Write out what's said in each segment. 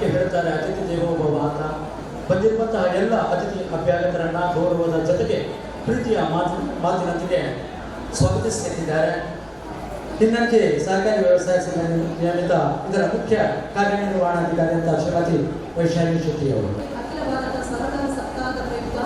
ಅದಕ್ಕೆ ಹೇಳ್ತಾರೆ ಅತಿಥಿ ದೇವೋಭವ ಅಂತ? ಬಂದಿರುವಂತಹ ಎಲ್ಲ ಅತಿಥಿ ಅಭ್ಯಾಗತರನ್ನ ಗೌರವದ ಜೊತೆಗೆ ಪ್ರೀತಿಯ ಮಾತು ಮಾತಿನೊಂದಿಗೆ ಸ್ವಾಗತಿಸುತ್ತಿದ್ದಾರೆ. ಹಿನ್ನಂತೆ ಸಹಕಾರಿ ವ್ಯವಸಾಯ ಸಂಘ ನಿಯಮಿತ ಇದರ ಮುಖ್ಯ ಕಾರ್ಯನಿರ್ವಹಣಾಧಿಕಾರಿ ಅಂತ ಶ್ರೀಮತಿ ವೈಶಾಲಿ ಶೆಟ್ಟಿ ಅವರು ಅಖಿಲ ಭಾರತ ಸಹಕಾರ ಸಪ್ತಾಹದ ಪ್ರಯುಕ್ತ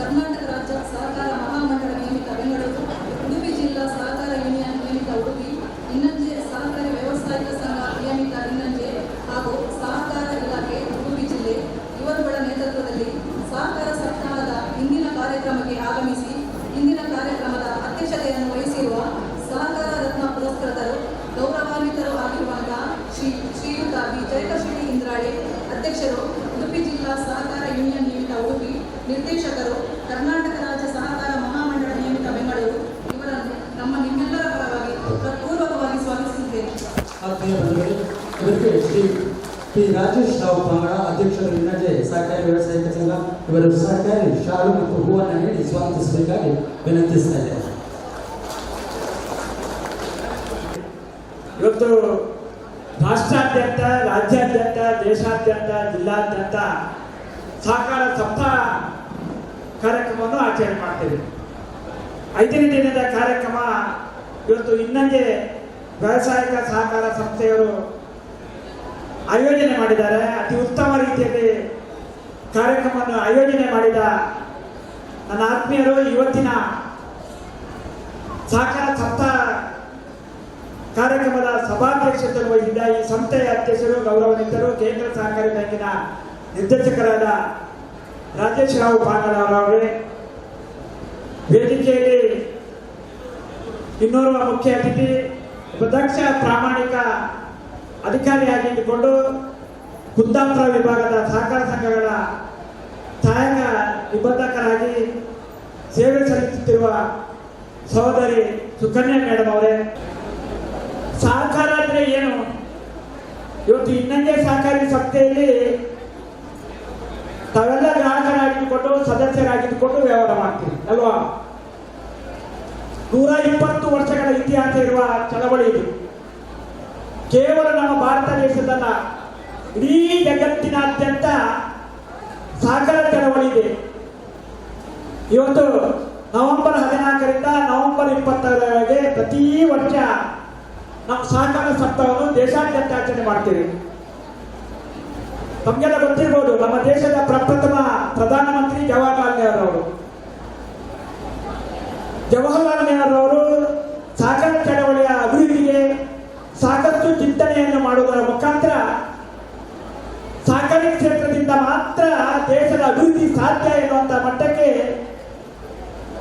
ಕರ್ನಾಟಕ ರಾಜ್ಯ ಸಹಕಾರ ಮಹಾಮಂಡಳ ನಿಯಮಿತ ಬೆಂಗಳೂರು ಉಡುಪಿ ಜಿಲ್ಲಾ ಸಹಕಾರ ಯೂನಿಯನ್ ನಿಯಮಿತ ಉಡುಪಿ ಇನ್ನಂಜೆ ಸಹಕಾರಿ ವ್ಯವಸಾಯಿಕ ಸಂಘ ನಿಯಮಿತ ಇನ್ನಂಜೆ ಹಾಗೂ ಸಹಕಾರ ಇಲಾಖೆ ಉಡುಪಿ ಜಿಲ್ಲೆ ಇವರುಗಳ ನೇತೃತ್ವದಲ್ಲಿ ಸಹಕಾರ ಸಪ್ತಾಹದ ಇಂದಿನ ಕಾರ್ಯಕ್ರಮಕ್ಕೆ ಆಗಮಿಸಿ ಇಂದಿನ ಕಾರ್ಯಕ್ರಮದ ಅಧ್ಯಕ್ಷತೆಯನ್ನು ವಹಿಸಿರುವ ಸಹಕಾರ ರತ್ನ ಪುರಸ್ಕೃತರು ಗೌರವಾನ್ವಿತರು ಆಗಿರುವಂತಹ ಶ್ರೀ ಶ್ರೀಯುತ ಬಿ ಜಯಕಶ್ರೀ ಇಂದ್ರಾಳೆ ಅಧ್ಯಕ್ಷರು ಉಡುಪಿ ಜಿಲ್ಲಾ ಸಹಕಾರ ಯೂನಿಯನ್ ನಿಯಮಿತ ಉಡುಪಿ ನಿರ್ದೇಶಕರು ಕರ್ನಾಟಕ ರಾಜ್ಯ ಸಹಕಾರ ಮಹಾಮಂಡಳ ನಿಯಮಿತ ಬೆಂಗಳೂರು ಇವರನ್ನು ನಮ್ಮ ನಿಮ್ಮೆಲ್ಲರ ಪರವಾಗಿ ಪೂರ್ವಕವಾಗಿ ಸ್ವಾಗತಿಸುತ್ತೇನೆ ಆತ್ಮೀಯ ಬಂಧುಗಳೇ ಇವರಿಗೆ ಶ್ರೀ ಪಿ ರಾಜೇಶ್ ರಾವ್ ಪಂಗಡ ಅಧ್ಯಕ್ಷರು ಇನ್ನಜೆ ಸಹಕಾರಿ ವ್ಯವಸಾಯಿಕ ಸಂಘ ಇವರು ಸಹಕಾರಿ ಶಾಲು ಮತ್ತು ಹೂವನ್ನು ನೀಡಿ ಸ್ವಾಗತಿಸಬೇಕಾಗಿ ಇವತ್ತು ರಾಷ್ಟ್ರಾದ್ಯಂತ, ರಾಜ್ಯಾದ್ಯಂತ, ದೇಶಾದ್ಯಂತ, ಜಿಲ್ಲಾದ್ಯಂತ ಸಹಕಾರ ಸಪ್ತಾಹ ಕಾರ್ಯಕ್ರಮವನ್ನು ಆಚರಣೆ ಮಾಡ್ತೇವೆ. ಐದನೇ ದಿನದ ಕಾರ್ಯಕ್ರಮ ಇವತ್ತು ಇನ್ನಂಗೆ ವ್ಯಾವಸಾಯಿಕ ಸಹಕಾರ ಸಂಸ್ಥೆಯವರು ಆಯೋಜನೆ ಮಾಡಿದ್ದಾರೆ. ಅತಿ ಉತ್ತಮ ರೀತಿಯಲ್ಲಿ ಕಾರ್ಯಕ್ರಮವನ್ನು ಆಯೋಜನೆ ಮಾಡಿದ ನನ್ನ ಆತ್ಮೀಯರು ಇವತ್ತಿನ ಸಹಕಾರ ಸಪ್ತಾಹ ಕಾರ್ಯಕ್ರಮದ ಸಭಾಧ್ಯಕ್ಷತೆ ವಹಿಸಿದ್ದ ಈ ಸಂಸ್ಥೆಯ ಅಧ್ಯಕ್ಷರು ಗೌರವಾನ್ವಿತರು ಕೇಂದ್ರ ಸಹಕಾರಿ ಬ್ಯಾಂಕಿನ ನಿರ್ದೇಶಕರಾದ ರಾಜೇಶ್ ರಾವ್ ಪಾಂಗಲ್ ಅವರವರೇ ವೇದಿಕೆಯಲ್ಲಿ ಇನ್ನೋರ್ವ ಮುಖ್ಯ ಅತಿಥಿ ಉಪದಕ್ಷ ದಕ್ಷ ಪ್ರಾಮಾಣಿಕ ಅಧಿಕಾರಿಯಾಗಿ ಇದ್ದುಕೊಂಡು ಕುಂದಾಪುರ ವಿಭಾಗದ ಸಹಕಾರ ಸಂಘಗಳ ಸಹಾಯಕ ನಿಬಂಧಕರಾಗಿ ಸೇವೆ ಸಲ್ಲಿಸುತ್ತಿರುವ ಸಹೋದರಿ ಸುಕನ್ಯಾ ಮೇಡಮ್ ಅವರೇ ಸಹಕಾರ ಅಂದ್ರೆ ಏನು? ಇವತ್ತು ಇನ್ನೊಂದೇ ಸಹಕಾರಿ ಸಂಸ್ಥೆಯಲ್ಲಿ ತಾವೆಲ್ಲ ಗ್ರಾಹಕರಾಗಿದ್ದುಕೊಂಡು, ಸದಸ್ಯರಾಗಿದ್ದುಕೊಂಡು ವ್ಯವಹಾರ ಮಾಡ್ತೀವಿ ಅಲ್ವಾ? ನೂರ ಇಪ್ಪತ್ತು ವರ್ಷಗಳ ಇತಿಹಾಸ ಇರುವ ಚಳವಳಿ ಇದು. ಕೇವಲ ನಮ್ಮ ಭಾರತ ದೇಶದಲ್ಲ, ಇಡೀ ಜಗತ್ತಿನಾದ್ಯಂತ ಸಹಕಾರ ಚಳವಳಿ ಇದೆ. ಇವತ್ತು ನವೆಂಬರ್ ಹದಿನಾಲ್ಕರಿಂದ ನವೆಂಬರ್ ಇಪ್ಪತ್ತರವರೆಗೆ ಪ್ರತಿ ವರ್ಷ ನಾವು ಸಹಕಾರ ಸಪ್ತಾಹವನ್ನು ದೇಶಾದ್ಯಂತ ಆಚರಣೆ ಮಾಡ್ತೀವಿ. ತಮಗೆಲ್ಲ ಗೊತ್ತಿರ್ಬೋದು, ನಮ್ಮ ದೇಶದ ಪ್ರಪ್ರಥಮ ಪ್ರಧಾನಮಂತ್ರಿ ಜವಾಹರ್ಲಾಲ್ ನೆಹರು ಅವರು. ಜವಾಹರ್ಲಾಲ್ ನೆಹರು ಅವರು ಸಾಗರ ಚಳವಳಿಯ ಅಭಿವೃದ್ಧಿಗೆ ಸಾಕಷ್ಟು ಚಿಂತನೆಯನ್ನು ಮಾಡುವುದರ ಮುಖಾಂತರ ಸಹಕಾರಿ ಕ್ಷೇತ್ರದಿಂದ ಮಾತ್ರ ದೇಶದ ಅಭಿವೃದ್ಧಿ ಸಾಧ್ಯ ಎನ್ನುವಂತ ಮಟ್ಟಕ್ಕೆ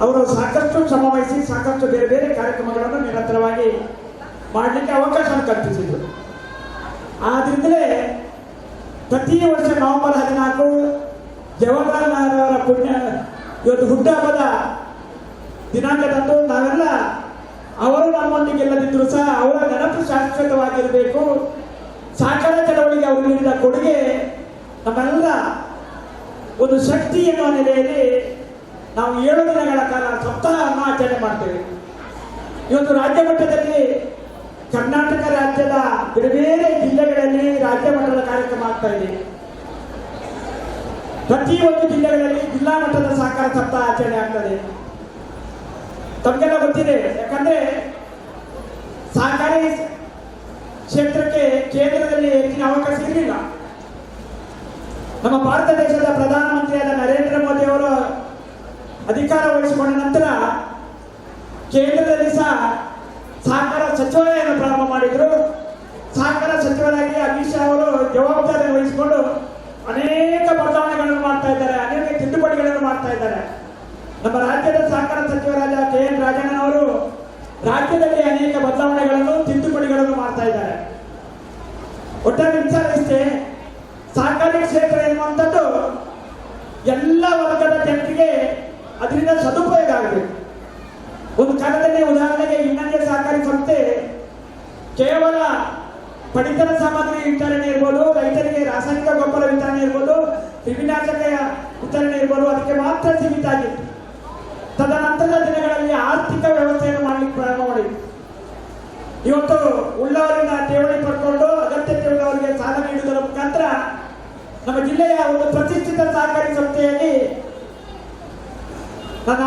ಅವರು ಸಾಕಷ್ಟು ಶ್ರಮ ವಹಿಸಿ ಸಾಕಷ್ಟು ಬೇರೆ ಬೇರೆ ಕಾರ್ಯಕ್ರಮಗಳನ್ನು ನಿರಂತರವಾಗಿ ಮಾಡಲಿಕ್ಕೆ ಅವಕಾಶ ಕಲ್ಪಿಸಿದ್ರು. ಆದ್ರಿಂದಲೇ ಪ್ರತಿ ವರ್ಷ ನವೆಂಬರ್ ಹದಿನಾಲ್ಕು ಜವಾಹರ್ಲಾಲ್ ನೆಹರು ಅವರ ಪುಣ್ಯ, ಇವತ್ತು ಹುಟ್ಟುಹಬ್ಬದ ದಿನಾಂಕದಂದು ನಾವೆಲ್ಲ ಅವರು ನಮ್ಮೊಂದಿಗೆ ಇಲ್ಲದಿದ್ದರೂ ಸಹ ಅವರ ನೆನಪು ಶಾಶ್ವತವಾಗಿರಬೇಕು. ಸಾಕಾರ ಚಳವಳಿಗೆ ಅವರು ನೀಡಿದ ಕೊಡುಗೆ ನಮ್ಮೆಲ್ಲ ಒಂದು ಶಕ್ತಿ ಎನ್ನುವ ನೆಲೆಯಲ್ಲಿ ನಾವು ಏಳು ದಿನಗಳ ಕಾಲ ಸಪ್ತಾಹವನ್ನು ಆಚರಣೆ ಮಾಡ್ತೇವೆ. ಇವತ್ತು ರಾಜ್ಯ ಮಟ್ಟದಲ್ಲಿ ಕರ್ನಾಟಕ ರಾಜ್ಯದ ಬೇರೆ ಬೇರೆ ಜಿಲ್ಲೆಗಳಲ್ಲಿ ರಾಜ್ಯ ಮಟ್ಟದ ಕಾರ್ಯಕ್ರಮ ಆಗ್ತಾ ಇದೆ. ಒಂದು ಜಿಲ್ಲೆಗಳಲ್ಲಿ ಜಿಲ್ಲಾ ಮಟ್ಟದ ಸಹಕಾರ ಸಪ್ತಾಹ ಆಚರಣೆ ಆಗ್ತದೆ. ತಮಗೆಲ್ಲ ಗೊತ್ತಿದೆ, ಯಾಕಂದ್ರೆ ಸಹಕಾರಿ ಕ್ಷೇತ್ರಕ್ಕೆ ಕೇಂದ್ರದಲ್ಲಿ ಹೆಚ್ಚಿನ ಅವಕಾಶ ಇರಲಿಲ್ಲ. ನಮ್ಮ ಭಾರತ ದೇಶದ ಪ್ರಧಾನಮಂತ್ರಿಯಾದ ನರೇಂದ್ರ ಮೋದಿ ಅವರು ಅಧಿಕಾರ ವಹಿಸಿಕೊಂಡ ನಂತರ ಕೇಂದ್ರದಲ್ಲಿ ಸಹ ಸಹಕಾರ ಸಚಿವಾಲಯವನ್ನು ಪ್ರಾರಂಭ ಮಾಡಿದ್ರು. ಸಹಕಾರ ಸಚಿವರಾಗಿ ಅಮಿತ್ ಶಾ ಅವರು ಜವಾಬ್ದಾರಿ ವಹಿಸಿಕೊಂಡು ಅನೇಕ ಬದಲಾವಣೆಗಳನ್ನು ಮಾಡ್ತಾ ಇದ್ದಾರೆ, ಅನೇಕ ತಿದ್ದುಪಡಿಗಳನ್ನು ಮಾಡ್ತಾ ಇದ್ದಾರೆ. ನಮ್ಮ ರಾಜ್ಯದ ಸಹಕಾರ ಸಚಿವರಾದ ಕೆ ಎನ್ ರಾಜಣ್ಣನವರು ರಾಜ್ಯದಲ್ಲಿ ಅನೇಕ ಬದಲಾವಣೆಗಳನ್ನು, ತಿದ್ದುಪಡಿಗಳನ್ನು ಮಾಡ್ತಾ ಇದ್ದಾರೆ. ಒಟ್ಟಾರೆ ವಿಚಾರಿಸ್ತೇ ಸಹಕಾರಿ ಕ್ಷೇತ್ರ ಎನ್ನುವಂಥದ್ದು ಎಲ್ಲ ಜನರಿಗೆ ಅದರಿಂದ ಸದುಪಯೋಗ ಆಗಬೇಕು ಒಂದು ಕಾಲದಲ್ಲಿ ಉದಾಹರಣೆಗೆ ಇನ್ನೊಂದೇ ಸಹಕಾರಿ ಸಂಸ್ಥೆ ಕೇವಲ ಪಡಿತರ ಸಾಮಗ್ರಿ ವಿತರಣೆ ಇರ್ಬೋದು, ರೈತರಿಗೆ ರಾಸಾಯನಿಕ ಗೊಬ್ಬರ ವಿತರಣೆ ಇರ್ಬೋದು, ಕ್ರಿಮಿನಾಶಕ ವಿತರಣೆ ಇರ್ಬೋದು, ಅದಕ್ಕೆ ಮಾತ್ರ ಸೀಮಿತ ಆಗಿತ್ತು ತದನಂತರದ ದಿನಗಳಲ್ಲಿ ಆರ್ಥಿಕ ವ್ಯವಸ್ಥೆಯನ್ನು ಮಾಡಲಿಕ್ಕೆ ಪ್ರಾರಂಭ ಮಾಡಿತ್ತು ಇವತ್ತು ಉಳ್ಳವರಿಂದ ಠೇವಣಿ ಪಡ್ಕೊಂಡು ಅಗತ್ಯ ಅವರಿಗೆ ಸಾಲ ನೀಡುವುದರ ಮುಖಾಂತರ ನಮ್ಮ ಜಿಲ್ಲೆಯ ಒಂದು ಪ್ರತಿಷ್ಠಿತ ಸಹಕಾರಿ ಸಂಸ್ಥೆಯಲ್ಲಿ ನನ್ನ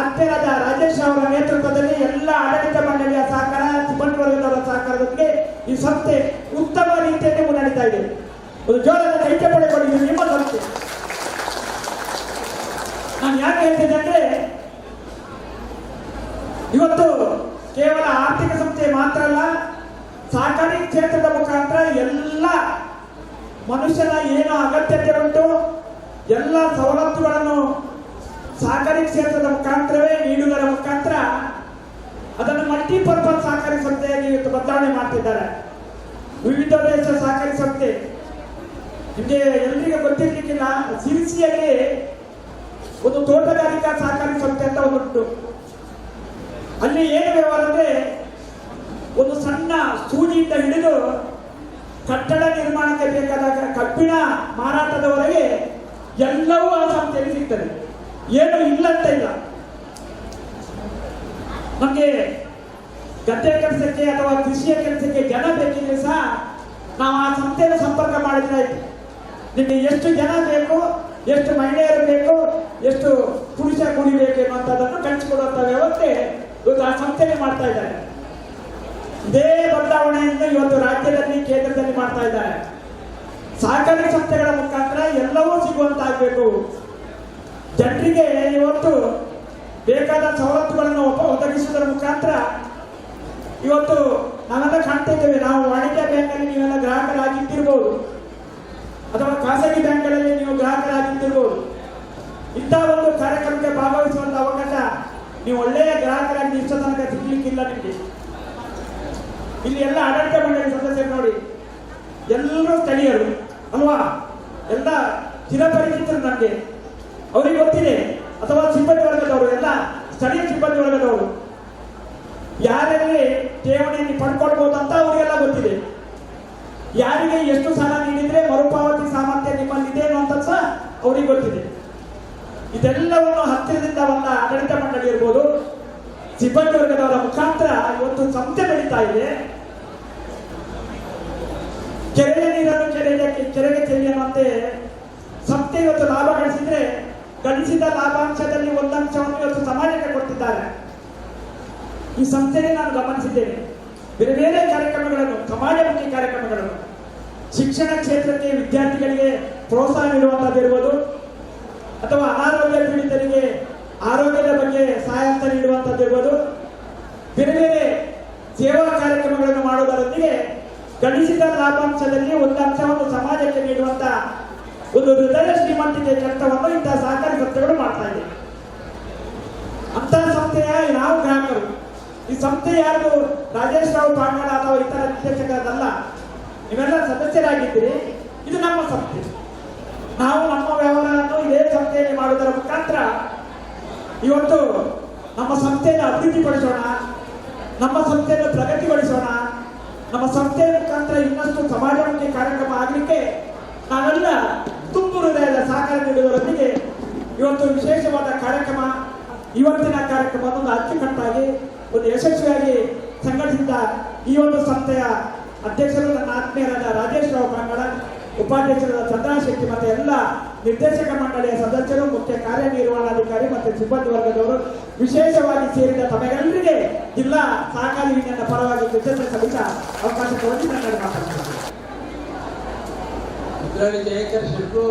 ಆತ್ಮೀಯರಾದ ರಾಜೇಶ್ ಅವರ ನೇತೃತ್ವದಲ್ಲಿ ಎಲ್ಲ ಆಡಳಿತ ಮಂಡಳಿಯ ಸಹಕಾರ ಸಿಬ್ಬಂದಿ ಸಹಕಾರದೊಂದಿಗೆ ಈ ಸಂಸ್ಥೆ ಉತ್ತಮ ರೀತಿಯಲ್ಲಿ ಮುನ್ನಡೀತಾ ಇದೆ. ಒಂದು ಜೋರದ ಕೈತೆ ಪಡೆದುಕೊಂಡು ಇದು ನಿಮ್ಮ ಸಂಸ್ಥೆ. ನಾನು ಯಾಕೆ ಹೇಳ್ತಿದ್ದೆ ಅಂದ್ರೆ, ಇವತ್ತು ಕೇವಲ ಆರ್ಥಿಕ ಸಂಸ್ಥೆ ಮಾತ್ರ ಅಲ್ಲ, ಸಹಕಾರಿ ಕ್ಷೇತ್ರದ ಮುಖಾಂತರ ಎಲ್ಲ ಮನುಷ್ಯನ ಏನು ಅಗತ್ಯತೆ ಉಂಟು, ಎಲ್ಲ ಸವಲತ್ತುಗಳನ್ನು ಸಹಕಾರಿ ಕ್ಷೇತ್ರದ ಮುಖಾಂತರವೇ ನೀಡುವುದರ ಮುಖಾಂತರ ಅದನ್ನು ಮಲ್ಟಿಪರ್ಪಸ್ ಸಹಕಾರಿ ಸಂಸ್ಥೆಯಾಗಿ ಇವತ್ತು ಬದಲಾವಣೆ ಮಾಡ್ತಿದ್ದಾರೆ. ವಿವಿಧ ದೇಶ ಸಹಕಾರಿ ಸಂಸ್ಥೆ. ನಿಮಗೆ ಎಲ್ರಿಗೂ ಗೊತ್ತಿರ್ಲಿಕ್ಕಿಲ್ಲ ಸಿರಿಸಿಯಲ್ಲಿ ಒಂದು ತೋಟಗಾರಿಕಾ ಸಹಕಾರಿ ಸಂಸ್ಥೆ ಅಂತ ಒಂದುಂಟು. ಅಲ್ಲಿ ಏನು ವ್ಯವಹಾರ ಅಂದ್ರೆ ಒಂದು ಸಣ್ಣ ಸೂಜಿಯಿಂದ ಹಿಡಿದು ಕಟ್ಟಡ ನಿರ್ಮಾಣಕ್ಕೆ ಬೇಕಾದಾಗ ಕಬ್ಬಿಣ ಮಾರಾಟದವರೆಗೆ ಎಲ್ಲವೂ ಆ ಸಂಸ್ಥೆಯಲ್ಲಿ ಸಿಗ್ತದೆ. ಏನು ಇಲ್ಲ ಅಂತ ಇಲ್ಲ. ನಮಗೆ ಗದ್ದೆ ಕೆಲಸಕ್ಕೆ ಅಥವಾ ಕೃಷಿಯ ಕೆಲಸಕ್ಕೆ ಜನ ಬೇಕಿದ್ರೆ ಸಹ ನಾವು ಆ ಸಂಸ್ಥೆಯನ್ನು ಸಂಪರ್ಕ ಮಾಡಿದ್ರೆ ಆಯ್ತು. ನಿಮಗೆ ಎಷ್ಟು ಜನ ಬೇಕು, ಎಷ್ಟು ಮಹಿಳೆಯರು ಬೇಕು, ಎಷ್ಟು ಪುರುಷ ಕೂಲಿ ಬೇಕು ಎನ್ನುವಂಥದ್ದನ್ನು ಕಳಿಸಿಕೊಡುವಂಥ ವ್ಯವಸ್ಥೆ ಇವತ್ತು ಆ ಸಂಸ್ಥೆಯಲ್ಲಿ ಮಾಡ್ತಾ ಇದ್ದಾರೆ. ಇದೇ ಬದಲಾವಣೆಯನ್ನು ಇವತ್ತು ರಾಜ್ಯದಲ್ಲಿ, ಕೇಂದ್ರದಲ್ಲಿ ಮಾಡ್ತಾ ಇದ್ದಾರೆ. ಸಹಕಾರಿ ಸಂಸ್ಥೆಗಳ ಮುಖಾಂತರ ಎಲ್ಲವೂ ಸಿಗುವಂತಾಗಬೇಕು. ಜನರಿಗೆ ಇವತ್ತು ಬೇಕಾದ ಸವಲತ್ತುಗಳನ್ನು ಒದಗಿಸುವುದರ ಮುಖಾಂತರ ಇವತ್ತು ನಾವೆಲ್ಲ ಕಾಣ್ತಾ ಇದ್ದೇವೆ ನಾವು ವಾಣಿಜ್ಯ ಬ್ಯಾಂಕಲ್ಲಿ ನೀವೆಲ್ಲ ಗ್ರಾಹಕರಾಗಿದ್ದಿರ್ಬೋದು. ಅಥವಾ ಖಾಸಗಿ ಬ್ಯಾಂಕ್ಗಳಲ್ಲಿ ನೀವು ಗ್ರಾಹಕರಾಗಿದ್ದಿರ್ಬೋದು. ಇಂಥ ಒಂದು ಕಾರ್ಯಕ್ರಮಕ್ಕೆ ಭಾಗವಹಿಸುವಂತ ಅವಕಾಶ ನೀವು ಒಳ್ಳೆಯ ಗ್ರಾಹಕರಾಗಿ ಇಷ್ಟ ತನಕ ಸಿಗ್ಲಿಕ್ಕಿಲ್ಲ ನಿಮಗೆ. ಇಲ್ಲಿ ಎಲ್ಲ ಆಡಳಿತ ಮಂಡಳಿ ಸದಸ್ಯರು ನೋಡಿ, ಎಲ್ಲರೂ ಸ್ಥಳೀಯರು ಅಲ್ವಾ? ಎಲ್ಲ ಚಿರಪರಿಚಿತರು ನನಗೆ ಅವರಿಗೆ ಗೊತ್ತಿದೆ. ಅಥವಾ ಸಿಬ್ಬಂದಿ ವರ್ಗದವರು, ಎಲ್ಲ ಸ್ಥಳೀಯ ಸಿಬ್ಬಂದಿ ವರ್ಗದವರು. ಯಾರಲ್ಲಿ ಠೇವಣಿಯನ್ನು ಪಡ್ಕೊಳ್ಬಹುದು ಅಂತ ಅವರಿಗೆಲ್ಲ ಗೊತ್ತಿದೆ. ಯಾರಿಗೆ ಎಷ್ಟು ಸಾಲ ನೀಡಿದ್ರೆ ಮರುಪಾವತಿ ಸಾಮರ್ಥ್ಯ ನಿಮ್ಮಲ್ಲಿದೆ ಅನ್ನುವಂಥದ್ದು ಸಹ ಅವರಿಗೆ ಗೊತ್ತಿದೆ. ಇದೆಲ್ಲವನ್ನು ಹತ್ತಿರದಿಂದ ಬಂದ ಆಡಳಿತ ಮಂಡಳಿ ಇರ್ಬೋದು, ಸಿಬ್ಬಂದಿ ವರ್ಗದವರ ಮುಖಾಂತರ ಇವತ್ತು ಸಂಸ್ಥೆ ಬೆಳೀತಾ ಇದೆ. ಕೆರೆಯ ನೀರನ್ನು ಕೆರೆಗೆ ಕೆರೆಗೆ ಅನ್ನುವಂತೆ ಸಂಸ್ಥೆ ಇವತ್ತು ಲಾಭ ಗಳಿಸಿದ್ರೆ ಗಳಿಸಿದ ಲಾಭಾಂಶದಲ್ಲಿ ಒಂದಂಶವನ್ನು ಇವತ್ತು ಸಮಾಜಕ್ಕೆ ಕೊಡ್ತಿದ್ದಾರೆ ಈ ಸಂಸ್ಥೆಗೆ ನಾನು ಗಮನಿಸಿದ್ದೇನೆ. ಬೇರೆ ಬೇರೆ ಕಾರ್ಯಕ್ರಮಗಳನ್ನು, ಸಮಾಜಮುಖಿ ಕಾರ್ಯಕ್ರಮಗಳನ್ನು, ಶಿಕ್ಷಣ ಕ್ಷೇತ್ರಕ್ಕೆ ವಿದ್ಯಾರ್ಥಿಗಳಿಗೆ ಪ್ರೋತ್ಸಾಹ ನೀಡುವಂಥದ್ದಿರ್ಬೋದು ಅಥವಾ ಅನಾರೋಗ್ಯ ಪೀಡಿತರಿಗೆ ಆರೋಗ್ಯದ ಬಗ್ಗೆ ಸಹಾಯ ನೀಡುವಂತಹದ್ದಿರುವುದು ಬೇರೆ ಬೇರೆ ಸೇವಾ ಕಾರ್ಯಕ್ರಮಗಳನ್ನು ಮಾಡುವುದರೊಂದಿಗೆ ಗಳಿಸಿದ ಲಾಭಾಂಶದಲ್ಲಿ ಒಂದು ಅಂಶವನ್ನು ಸಮಾಜಕ್ಕೆ ನೀಡುವಂತ ಒಂದು ಹೃದಯ ಶ್ರೀಮಂತಿಕೆ ಕೆಲಸವನ್ನು ಇಂತಹ ಸಹಕಾರಿ ಸಂಸ್ಥೆಗಳು ಮಾಡ್ತಾ ಇದೆ. ಅಂತಹ ಸಂಸ್ಥೆಯ ನಾವು ಗ್ರಾಹಕರು. ಈ ಸಂಸ್ಥೆ ಯಾರು ರಾಜೇಶ್ ರಾವ್ ಪಾಂಡಣ ಅಥವಾ ಇತರ ನಿರ್ದೇಶಕರಲ್ಲ ನೀವೆಲ್ಲ ಸದಸ್ಯರಾಗಿದ್ದೀರಿ, ಇದು ನಮ್ಮ ಸಂಸ್ಥೆ. ನಾವು ನಮ್ಮ ವ್ಯವಹಾರವನ್ನು ಇದೇ ಸಂಸ್ಥೆಯಲ್ಲಿ ಮಾಡುವುದರ ಮುಖಾಂತರ ಇವತ್ತು ನಮ್ಮ ಸಂಸ್ಥೆಯನ್ನು ಅಭಿವೃದ್ಧಿಪಡಿಸೋಣ, ನಮ್ಮ ಸಂಸ್ಥೆಯನ್ನು ಪ್ರಗತಿಗೊಳಿಸೋಣ, ನಮ್ಮ ಸಂಸ್ಥೆಯ ಮುಖಾಂತರ ಇನ್ನಷ್ಟು ಸಮಾಜಮುಖಿ ಕಾರ್ಯಕ್ರಮ ಆಗಲಿಕ್ಕೆ ನಾವೆಲ್ಲ ತುಂಬು ಹೃದಯದ ಸಹಕಾರ ನೀಡುವುದರೊಂದಿಗೆ ಇವತ್ತು ವಿಶೇಷವಾದ ಕಾರ್ಯಕ್ರಮ, ಇವತ್ತಿನ ಕಾರ್ಯಕ್ರಮ ಒಂದು ಅಚ್ಚುಕಟ್ಟಾಗಿ, ಒಂದು ಯಶಸ್ವಿಯಾಗಿ ಸಂಘಟಿಸಿದ ಈ ಒಂದು ಸಂಸ್ಥೆಯ ಅಧ್ಯಕ್ಷರು ನನ್ನ ಆತ್ಮೀಯರಾದ ರಾಜೇಶ್ ರಾವ್ ಕಾಂಗಡ ಉಪಾಧ್ಯಕ್ಷರಾದ ಚಂದ್ರಶೆಟ್ಟಿ ಮತ್ತು ಎಲ್ಲ ನಿರ್ದೇಶಕ ಮಂಡಳಿಯ ಸದಸ್ಯರು, ಮುಖ್ಯ ಕಾರ್ಯನಿರ್ವಹಣಾಧಿಕಾರಿ ಮತ್ತು ಸಿಬ್ಬಂದಿ ವರ್ಗದವರು ವಿಶೇಷವಾಗಿ ಸೇರಿದ ತಮಗೆಲ್ಲರಿಗೆ ಜಿಲ್ಲಾ ಸಹಕಾರಿ ಪರವಾಗಿ ಕೃತಜ್ಞತೆ ಸಲ್ಲಿಸ ಅವಕಾಶ ಕೊಡಿ ನನ್ನ ಮಾತಾಡ್ತೀನಿ ಇದರಲ್ಲಿ ಜಯಕರ್ ಶೆಟ್ಟರು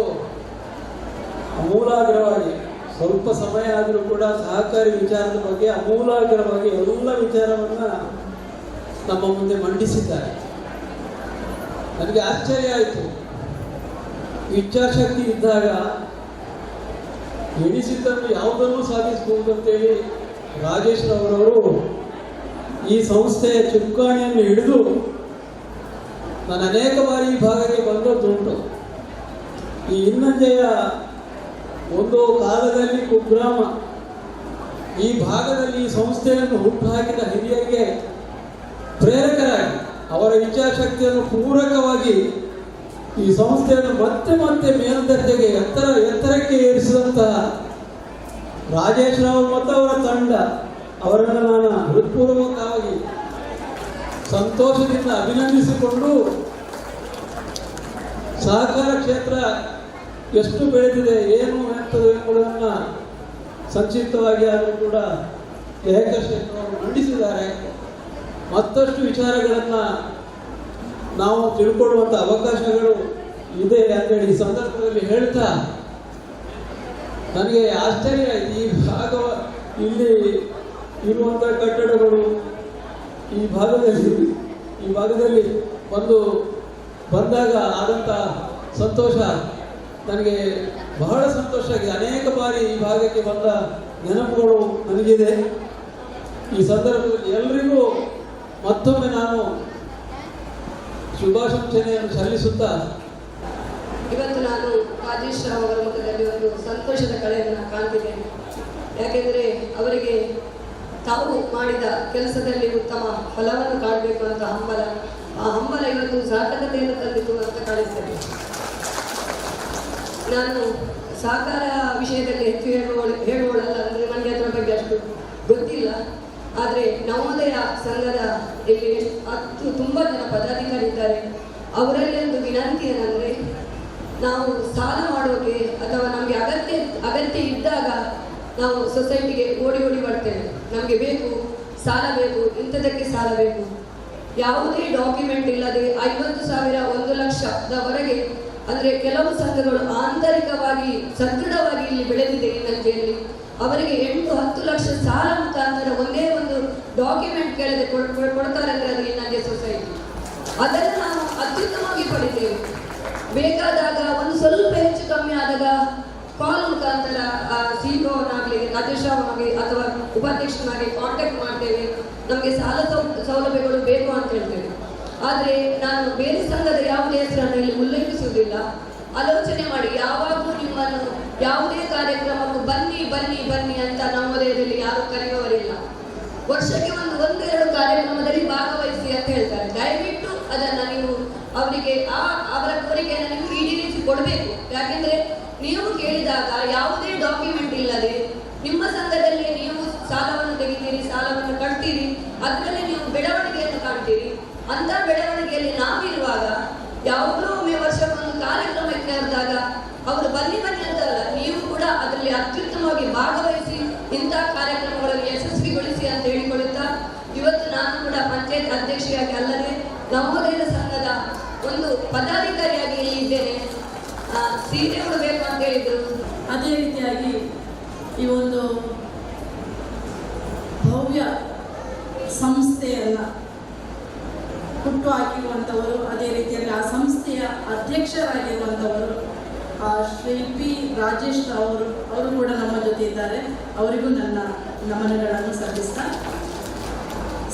ಅಮೂಲಾಗ್ರವಾಗಿ, ಸ್ವಲ್ಪ ಸಮಯ ಆದರೂ ಕೂಡ ಸಹಕಾರಿ ವಿಚಾರದ ಬಗ್ಗೆ, ಅಮೂಲಾಗ್ರವಾಗಿ ಎಲ್ಲ ವಿಚಾರವನ್ನ ನಮ್ಮ ಮುಂದೆ ಮಂಡಿಸಿದ್ದಾರೆ. ನನಗೆ ಆಶ್ಚರ್ಯ ಆಯಿತು. ಇಚ್ಛಾಶಕ್ತಿ ಇದ್ದಾಗ ಎಣಿಸಿದ್ದನ್ನು ಯಾವುದನ್ನು ಸಾಧಿಸಬಹುದು ಅಂತೇಳಿ ರಾಜೇಶ್ ಅವರವರು ಈ ಸಂಸ್ಥೆಯ ಚುಕ್ಕಾಣಿಯನ್ನು ಹಿಡಿದು, ನಾನು ಅನೇಕ ಬಾರಿ ಈ ಭಾಗಕ್ಕೆ ಬಂದದ್ದುಂಟು ಈ ಹಿನ್ನತೆಯ ಒಂದು ಕಾಲದಲ್ಲಿ ಕುಗ್ರಾಮ, ಈ ಭಾಗದಲ್ಲಿ ಈ ಸಂಸ್ಥೆಯನ್ನು ಹುಟ್ಟುಹಾಕಿದ ಹಿರಿಯರಿಗೆ ಪ್ರೇರಕರಾಗಿ, ಅವರ ಇಚ್ಛಾಶಕ್ತಿಯನ್ನು ಪೂರಕವಾಗಿ ಈ ಸಂಸ್ಥೆಯನ್ನು ಮತ್ತೆ ಮತ್ತೆ ಮೇಲ್ದರ್ಜೆಗೆ ಎತ್ತರ, ಎತ್ತರಕ್ಕೆ ಏರಿಸಿದಂತಹ ರಾಜೇಶ್ ರಾವ್ ಮತ್ತು ಅವರ ತಂಡ, ಅವರನ್ನು ನಾನು ಹೃತ್ಪೂರ್ವಕವಾಗಿ ಸಂತೋಷದಿಂದ ಅಭಿನಂದಿಸಿಕೊಂಡು ಸಹಕಾರ ಕ್ಷೇತ್ರ ಎಷ್ಟು ಬೆಳೆದಿದೆ, ಏನು ಆಗ್ತದೆ ಎಂಬುದನ್ನು ಸಂಕ್ಷಿಪ್ತವಾಗಿ ಆದರೂ ಕೂಡ ಅವರು ಮಂಡಿಸಿದ್ದಾರೆ. ಮತ್ತಷ್ಟು ವಿಚಾರಗಳನ್ನು ನಾವು ತಿಳ್ಕೊಳ್ಳುವಂಥ ಅವಕಾಶಗಳು ಇದೆ ಅಂತೇಳಿ ಈ ಸಂದರ್ಭದಲ್ಲಿ ಹೇಳ್ತಾ, ನನಗೆ ಆಶ್ಚರ್ಯ ಈ ಭಾಗ ಇಲ್ಲಿ ಇರುವಂಥ ಕಟ್ಟಡಗಳು ಈ ಭಾಗದಲ್ಲಿ ಈ ಭಾಗದಲ್ಲಿ ಒಂದು ಬಂದಾಗ ಆದಂಥ ಸಂತೋಷ. ನನಗೆ ಬಹಳ ಸಂತೋಷ ಆಗಿದೆ. ಅನೇಕ ಬಾರಿ ಈ ಭಾಗಕ್ಕೆ ಬಂದ ನೆನಪುಗಳು ನನಗಿದೆ. ಈ ಸಂದರ್ಭದಲ್ಲಿ ಎಲ್ರಿಗೂ ಮತ್ತೊಮ್ಮೆ ನಾನು ಶುಭಾಶಂಸನೆಯನ್ನು ಸಲ್ಲಿಸುತ್ತಾ ಇವತ್ತು ನಾನು ರಾಜೇಶ್ ಅವರ ಮುಖದಲ್ಲಿ ಒಂದು ಸಂತೋಷದ ಕಳೆಯನ್ನು ಕಾಣ್ತಿದ್ದೇನೆ. ಯಾಕೆಂದರೆ ಅವರಿಗೆ ತಾವು ಮಾಡಿದ ಕೆಲಸದಲ್ಲಿ ಉತ್ತಮ ಫಲವನ್ನು ಕಾಣಬೇಕು ಅಂತ ಹಂಬಲ. ಆ ಹಂಬಲ ಇವತ್ತು ಸಾರ್ಥಕತೆಯನ್ನು ತಂದಿತು ಅಂತ ಕಾಣಿಸ್ತದೆ. ನಾನು ಸಹಕಾರ ವಿಷಯದಲ್ಲಿ ಹೆಚ್ಚು ಹೇಳುವ ಹೇಳುವಳಲ್ಲ ಅಂದರೆ ನನಗೆ ಅದರ ಬಗ್ಗೆ ಅಷ್ಟು ಗೊತ್ತಿಲ್ಲ. ಆದರೆ ನವೋದಯ ಸಂಘದ ಇಲ್ಲಿ ಹತ್ತು ತುಂಬ ಜನ ಪದಾಧಿಕಾರಿ ಇದ್ದಾರೆ ಅವರಲ್ಲಿ ಒಂದು ವಿನಂತಿ ಏನಂದರೆ, ನಾವು ಸಾಲ ಮಾಡೋಕೆ ಅಥವಾ ನಮಗೆ ಅಗತ್ಯ ಅಗತ್ಯ ಇದ್ದಾಗ ನಾವು ಸೊಸೈಟಿಗೆ ಓಡಿ ಓಡಿ ಬರ್ತೇವೆ ನಮಗೆ ಬೇಕು, ಸಾಲ ಬೇಕು, ಇಂಥದಕ್ಕೆ ಸಾಲ ಬೇಕು. ಯಾವುದೇ ಡಾಕ್ಯುಮೆಂಟ್ ಇಲ್ಲದೆ ಐವತ್ತು ಸಾವಿರ ಒಂದು ಲಕ್ಷದವರೆಗೆ ಅಂದರೆ ಕೆಲವು ಸಂಘಗಳು ಆಂತರಿಕವಾಗಿ, ಸದೃಢವಾಗಿ ಇಲ್ಲಿ ಬೆಳೆದಿದೆ ಈ ನಂಜೆಯಲ್ಲಿ ಅವರಿಗೆ ಎಂಟು, ಹತ್ತು ಲಕ್ಷ ಸಾಲ ಮುಖಾಂತರ ಒಂದೇ ಒಂದು ಡಾಕ್ಯುಮೆಂಟ್ ಕೇಳದೆ ಕೊಡ್- ಕೊಡ್- ಕೊಡ್ತಾರೆ ಅಂದರೆ ಅದು ಈ ಸೊಸೈಟಿ ಅದನ್ನು ನಾವು ಅತ್ಯುತ್ತಮವಾಗಿ ಪಡಿತೇವೆ. ಬೇಕಾದಾಗ ಒಂದು ಸ್ವಲ್ಪ ಹೆಚ್ಚು ಕಮ್ಮಿ ಆದಾಗ ಕಾಲ್ ಮುಖಾಂತರ ಸಿಇಒನಾಗಲಿ ರಾಜೇಶ್ ರಾವ್ನಾಗಲಿ ಅಥವಾ ಉಪಾಧ್ಯಕ್ಷನಾಗಿ ಕಾಂಟ್ಯಾಕ್ಟ್ ಮಾಡ್ತೇವೆ. ನಮಗೆ ಸಾಲ ಸೌಲಭ್ಯಗಳು ಬೇಕು ಅಂತ ಹೇಳ್ತೇವೆ. ಆದರೆ ನಾನು ಬೇರೆ ಸಂಘದ ಯಾವುದೇ ಹೆಸರನ್ನು ಇಲ್ಲಿ ಉಲ್ಲೇಖಿಸುವುದಿಲ್ಲ. ಆಲೋಚನೆ ಮಾಡಿ, ಯಾವಾಗಲೂ ನಿಮ್ಮನ್ನು ಯಾವುದೇ ಕಾರ್ಯಕ್ರಮಕ್ಕೂ ಬನ್ನಿ ಬನ್ನಿ ಬನ್ನಿ ಅಂತ ನವೋದಯದಲ್ಲಿ ಯಾರು ಕರೆಯುವವರಿಲ್ಲ. ವರ್ಷಕ್ಕೆ ಒಂದು, ಒಂದೆರಡು ಕಾರ್ಯಕ್ರಮದಲ್ಲಿ ಭಾಗವಹಿಸಿ ಅಂತ ಹೇಳ್ತಾರೆ. ದಯವಿಟ್ಟು ಅದನ್ನ ನೀವು ಅವರಿಗೆ, ಆ, ಅವರ ಕೋರಿಕೆಯನ್ನು ನೀವು ಈಡೇರಿಸಿ ಕೊಡಬೇಕು ಯಾಕೆಂದ್ರೆ ನೀವು ಕೇಳಿದಾಗ ಯಾವುದೇ ಡಾಕ್ಯುಮೆಂಟ್ ಇಲ್ಲದೆ ನಿಮ್ಮ ಸಂಘದಲ್ಲಿ ನೀವು ಸಾಲವನ್ನು ತೆಗಿತೀರಿ, ಸಾಲವನ್ನು ಕಟ್ತೀರಿ, ಅದರಲ್ಲಿ ನೀವು ಬೆಳವಣಿಗೆಯನ್ನು ಕಾಣ್ತೀರಿ. ಅಂತ ಬೆಳವಣಿಗೆಯಲ್ಲಿ ನಾವಿರುವಾಗ ಯಾವುದೋ ಒಮ್ಮೆ ವರ್ಷಕ್ಕೊಂದು ಕಾರ್ಯಕ್ರಮಕ್ಕೆ ಅಂದಾಗ ಅವರು ಬನ್ನಿ ಬನ್ನಿ ಅಂತಲ್ಲ, ನೀವು ಕೂಡ ಅದರಲ್ಲಿ ಅತ್ಯುತ್ತಮವಾಗಿ ಭಾಗವಹಿಸಿ ಇಂತಹ ಕಾರ್ಯಕ್ರಮಗಳನ್ನು ಯಶಸ್ವಿಗೊಳಿಸಿ ಅಂತ ಹೇಳಿಕೊಳ್ಳುತ್ತಾ, ಇವತ್ತು ನಾನು ಕೂಡ ಪಂಚಾಯತ್ ಅಧ್ಯಕ್ಷೆಯಾಗಿ ಅಲ್ಲದೆ ನವೋದಯ ಸಂಘದ ಒಂದು ಪದಾಧಿಕಾರಿಯಾಗಿ ಇಲ್ಲಿ ಇದ್ದೇನೆ. ಸೀರೆ ಉಡಬೇಕು ಅಂತ ಹೇಳಿದ್ರು ಅದೇ ರೀತಿಯಾಗಿ ಈ ಒಂದು ಭವ್ಯ ಸಂಸ್ಥೆಯನ್ನು ಹಾಕಿರುವಂಥವರು ಅದೇ ರೀತಿಯಲ್ಲಿ ಆ ಸಂಸ್ಥೆಯ ಅಧ್ಯಕ್ಷರಾಗಿರುವಂಥವರು, ಆ ಶ್ರೀ ಪಿ ರಾಜೇಶ್ ಅವರು ಅವರು ಕೂಡ ನಮ್ಮ ಜೊತೆ ಇದ್ದಾರೆ. ಅವರಿಗೂ ನನ್ನ ನಮನಗಳನ್ನು ಸಲ್ಲಿಸ್ತಾ,